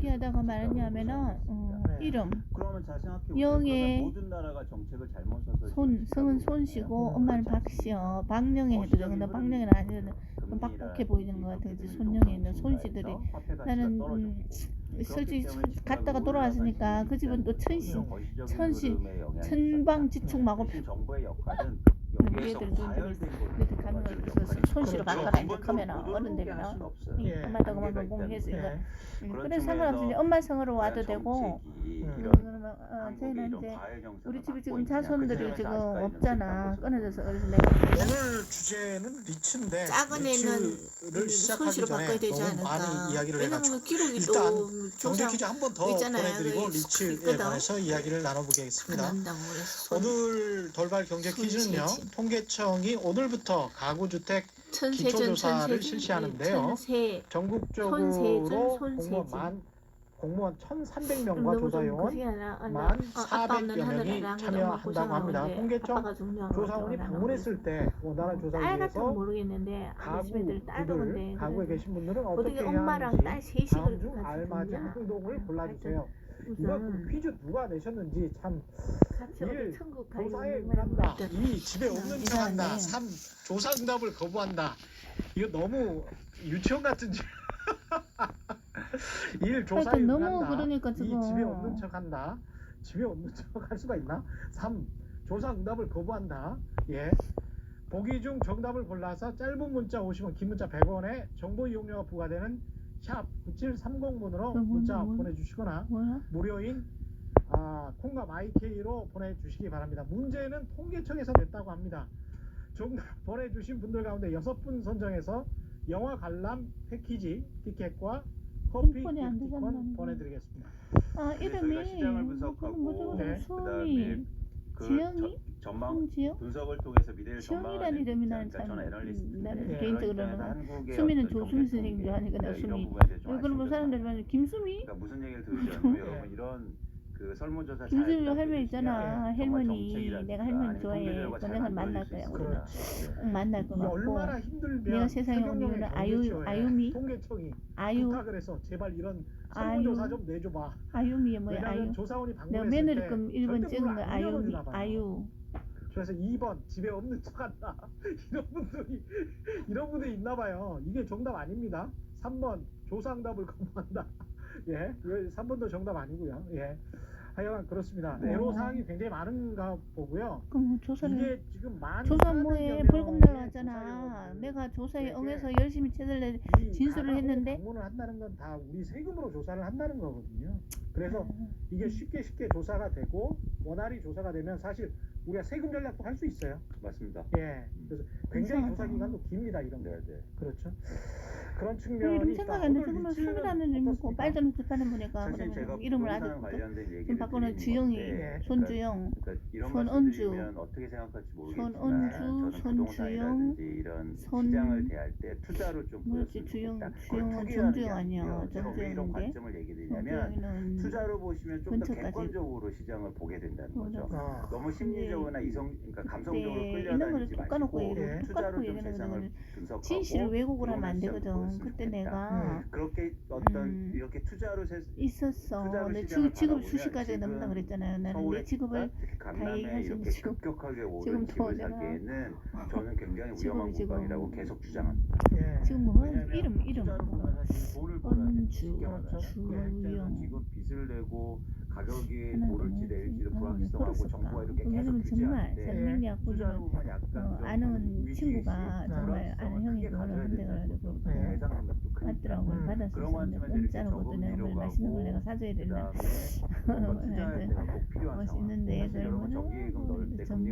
얘기하다가 말했냐면은 어, 네. 이름. 영의 손 성은 손씨고 음, 엄마는 박씨요 박령이 해도 나 박령이는 아니거든 좀 빡빡해 보이는 것 같아. 이렇게 이제 되면 손령이 있는 손씨들이 나는. 음, 솔직히 갔다가 돌아왔으니까 그 집은 또 천시 천시, 흐름에 영향이 천방지축 마고 손씨로 그렇죠. 바꿔라 이제 근본적으로 가면은 모든 어른 되면. 엄마도 그만. 음, 그런 그래서 상관없이 이제 엄마 성으로 와도 되고 음. 그러면 어, 저희는 이런 이제 과열 정책을 우리 집이 지금 자손들이 그 지금 없잖아 끊어져서 그래서 내가 오늘 주제는 리츠인데 작은 애는 손실을 바꿔야 되지 않을까. 왜냐면 그 기록이 또 경제 조사 퀴즈 한 번 더. 보내드리고 리츠에. 관해서 이야기를 나눠보겠습니다. 오늘 돌발 경제 퀴즈는요. 통계청이 오늘부터 가구주택 천세전 기초조사를 천세전 실시하는데요. 천세 전국적으로 손세진. 공무원 만 공무원 1,300명과 너무 좀 조사요원 그게 아니라 아, 만 어, 아빠 없는 400여 하늘에 명이 나랑 참여한다고 합니다. 통계청 조사원이 방문했을 때 원활한 집애들 딸도 가구들 가구에 계신 분들은 어떻게 해야 하는지 다음 중 알맞은? 행동을 골라주세요. 그 우선 퀴즈 누가 내셨는지 참 같이 일, 어디 천국 가 조사에 응한다. 같은 이 집에 없는 음, 척한다. 이상하네. 3. 조사 응답을 거부한다. 이거 너무 유치원 같은 지 1. 조사에 하여튼 너무 응한다. 그러니까 2. 지금 집에 없는 척한다. 집에 없는 척 할 수가 있나? 3. 조사 응답을 거부한다. 예. 보기 중 정답을 골라서 짧은 문자 50원, 긴 문자 100원에 정보 이용료가 부과되는 샵 9730번으로 그건 문자 뭐- 보내주시거나 뭐야? 무료인 아, 콩과 마이케이로 보내주시기 바랍니다. 문제는 통계청에서 냈다고 합니다. 정답 보내주신 분들 가운데 여섯 분 선정해서 영화 관람 패키지 티켓과 커피 기프티콘 되잖아. 보내드리겠습니다. 아 그래서 이름이 시장을 분석하고? 네. 수미 그다음에 그 지영이? 저- 전망 송지영? 분석을 통해서 미래를 지영이라는 전망하는 이름이 입장, 나는 그러니까 참, 저는 애널리스트 음, 나는 개인적으로는 수미는 조수미 선생님 좋아하니까 내가 수미. 그러면 사람들이 말 김수미? 그러니까 무슨 얘기를 들으셨냐면 여러분 이런 그 설문조사 답해 할머니 있잖아. 정말 할머니. 내가 할머니 좋아해. 내가 만날 거야. 있습니다. 응, 만날 것 이게 같고 얼마나 힘들면 내가 세상에 온 이유는 아유- 아유미? 통계청이 아유 부탁을 해서 제발 이런 아유. 설문조사 좀 내줘봐. 아유미에 뭐야 아유. 조사원이 내가 방문했을 며느리금 때 1번 절대 찍은 거안 아유미 열어주나 봐요. 아유 그래서 2번 집에 없는 척한다. 이런 분들이 이런 분들이 있나 봐요. 이게 정답 아닙니다. 3번 조사응답을 거부한다. 예, 3번도 정답 아니고요. 예. 하여간 그렇습니다. 네. 애로 사항이 굉장히 많은가 보고요. 그럼 뭐 조사를 이게 지금 만 조사 400여 뭐에 벌금 날라왔잖아. 조사위원들 내가 조사에 응해서 열심히 최선을 이 진술을 했는데? 방문을 한다는 건 다 우리 세금으로 조사를 한다는 거거든요. 그래서 음. 이게 쉽게 쉽게 조사가 되고 원활히 조사가 되면 사실 우리가 세금 전략도 할 수 있어요. 맞습니다. 예. 그래서 굉장히. 조사 기간도 깁니다. 이런 거. 네, 네. 그렇죠. 그런 그 측면이 이름 있다. 생각이 안 나. 리츠는 수미라는 이름 있고? 빨간 옷 파는 분이니까 제가 그러면 이름을 부동산 아직 관련된 얘기를 지금 바꾸는 드리는 주영이 건데, 손주영 그러니까 이런 손은주, 어떻게 생각할지 모르겠지만 손은주, 저는 손주영, 부동산이라든지 이런 손- 시장을 대할 때 투자로 좀 뭐였지? 보였으면 주영- 좋겠다. 주영은 그걸 투기라는 게 정주영 아니야. 아니고요. 제가 왜 이런 정주영인데? 관점을 얘기 드리냐면 손주영이는 투자로 보시면 좀 더 근처까지. 객관적으로 시장을 보게 된다는 거죠. 아, 너무 심리적이나 이성, 그러니까 감성적으로 그때 있는 거를 끌려다니지 툭 까놓고 마시고 얘기를 투자로 좀 얘기하는 세상을 거는 분석하고 진실을 왜곡을 하면 안 되거든. 그때 좋겠다. 내가 그렇게 어떤 음. 이렇게 투자로 세, 있었어. 지- 바라보면 수시까지 지금 넘는다 그랬잖아요. 나는 내 직업을 얘기하시는 이렇게 지금- 급격하게 오른 지금 사기에는 저는 굉장히 위험한 공간이라고 계속 주장합니다. 예. 지금 뭐 이름 이름 쉽게 말하면 그 주영. 입장에서 지금 빚을 내고 가격이 오를지 뭐지? 내릴지 계속 왜냐면 정말 생명력 보면 약간 어, 좀 아는 친구가 정말 아는 형이 그걸 한대 된다는 가지고 네. 받더라고 음. 이렇게 공짜로 것도 내가 뭘 맛있는 걸 내가 사줘야 상황. 멋있는데 그러면은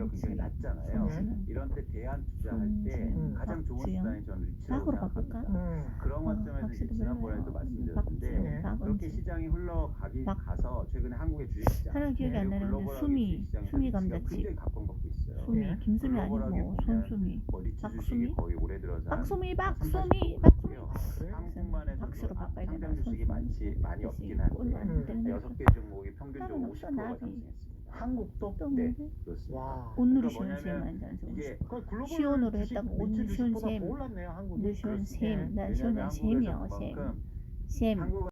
굉장히 낮잖아요. 이런 때 대안 투자할 때 가장 좋은. 수단이 저는 리츠라고 생각합니다. 음. 그런 어, 관점에서 지난번에도. 말씀드렸는데 네. 박주영, 그렇게 시장이 흘러가기 박- 가서 최근에 한국의 주식시장 하나 기억이 안 그리고 나는데 수미 수미 감자칩. 수미 예. 김수미 아니고 손수미 박수미? 박수미 3, 40% 박수미 박수로 바꿔야 되나, 주식이? 많지 많이 없긴 한데 되는 여섯 개 종목이 평균적으로 나는 없어, 50%가 나비. 상승했습니다. 한국도 또 네. 그렇습니다. 와. 온누리 시원쌤 뭐냐면 완전 이게 시온으로 했다고 시온 더 쌤. 올랐네요. 오늘 시온 그렇습니다. 쌤. 난 쌤. 그만큼 쌤. 한국은